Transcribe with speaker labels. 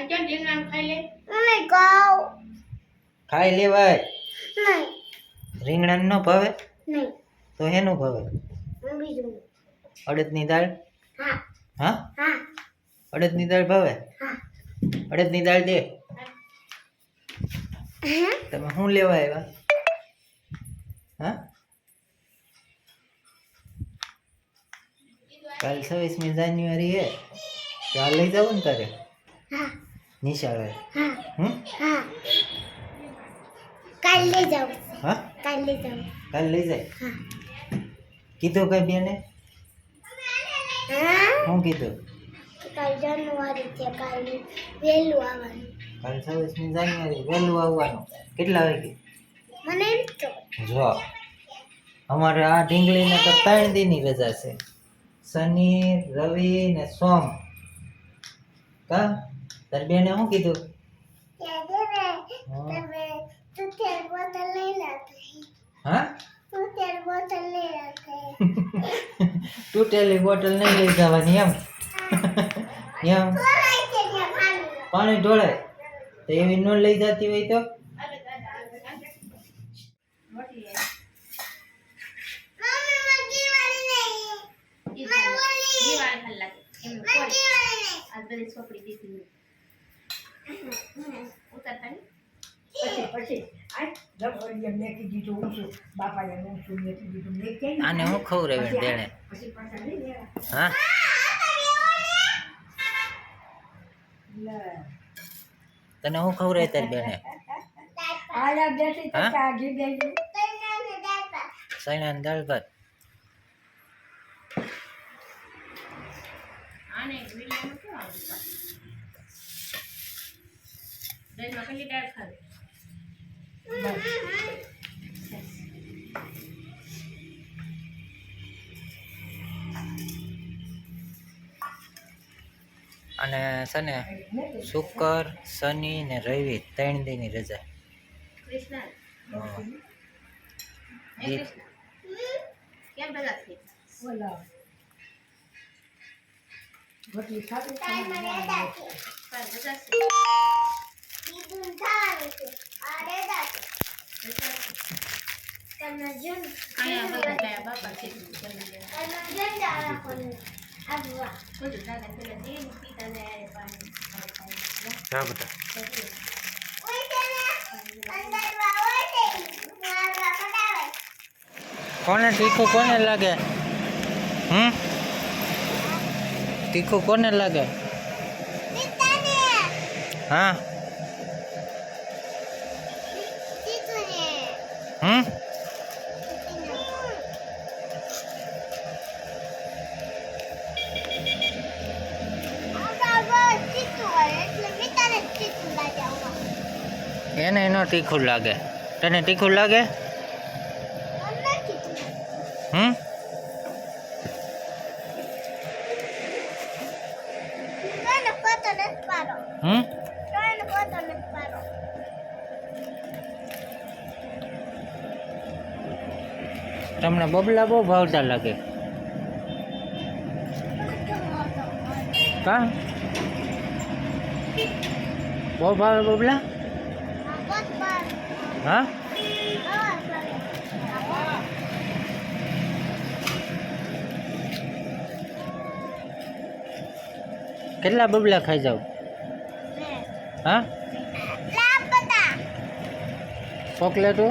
Speaker 1: કાંચન રીંગણ ખાઈ લે.
Speaker 2: નહીં ખાવ.
Speaker 3: ખાઈ લેવાય.
Speaker 2: નહીં.
Speaker 3: રીંગણા ન ભાવે?
Speaker 2: નહીં.
Speaker 3: તો હેનું ભાવે?
Speaker 2: બીજું.
Speaker 3: અડદની દાળ?
Speaker 2: હા.
Speaker 3: હા?
Speaker 2: હા.
Speaker 3: અડદની દાળ ભાવે?
Speaker 2: હા.
Speaker 3: અડદની દાળ દે. તમે શું લેવા આવ્યા? હા? કાલ છવ્વીસમી જાન્યુઆરી હે. ચાલ લઈ જાવ ને તારે?
Speaker 2: હા
Speaker 3: નિશાળે હમ?
Speaker 2: હા. કાલે જાઉં.
Speaker 3: હા?
Speaker 2: કાલે જાઉં.
Speaker 3: કાલ લઈ જાય?
Speaker 2: હા.
Speaker 3: કીધું કઈ બેને?
Speaker 2: હા?
Speaker 3: શું કીધું?
Speaker 2: કાલ જાન્યુઆરી છે કાલ વહેલું આવવાનું.
Speaker 3: કાલ છવ્વીસમી જાન્યુઆરી વહેલું આવવાનું. કેટલા વાગે
Speaker 2: મને એમ તો.
Speaker 3: જો અમારે આ ઢીંગલીને તો ત્રણ દિનની રજા છે. શનિ રવિ ને સોમ. કા? તાર બેને શું કીધું? તૂટેલી બોટલ નહીં લઈ જવાની એમ? એમ? પાણી. ઢોળાય તો એવી ન લઈ જતી હોય તો?
Speaker 1: દીધી ઉતારતા નહીં
Speaker 4: પછી પછી
Speaker 3: આને હું ખવડાવે
Speaker 4: લેવા
Speaker 3: હા? તને હું ખવડાવે તારી બેને?
Speaker 4: ગઈ
Speaker 3: સૈના દાળ ભાત.
Speaker 1: આને આવડું પાછું દહીંમાં કેટલી દાળ ખાવી
Speaker 3: અને છે ને શુક્ર શનિ ને રવિ ત્રણ દીની રજા.
Speaker 1: કૃષ્ણ.
Speaker 3: હા. બેટા કોને તીખું કોને લાગે? હમ? તીખું કોને લાગે? હા. હમ? એને એનો તીખું લાગે. તને તીખું લાગે? હમ? હમ? તમને બબલા બહુ ભાવતા લાગે. કા? બહુ ભાવે બબલા? હા? કેટલા બબલા ખાઈ જાવ હા? ચોકલેટો?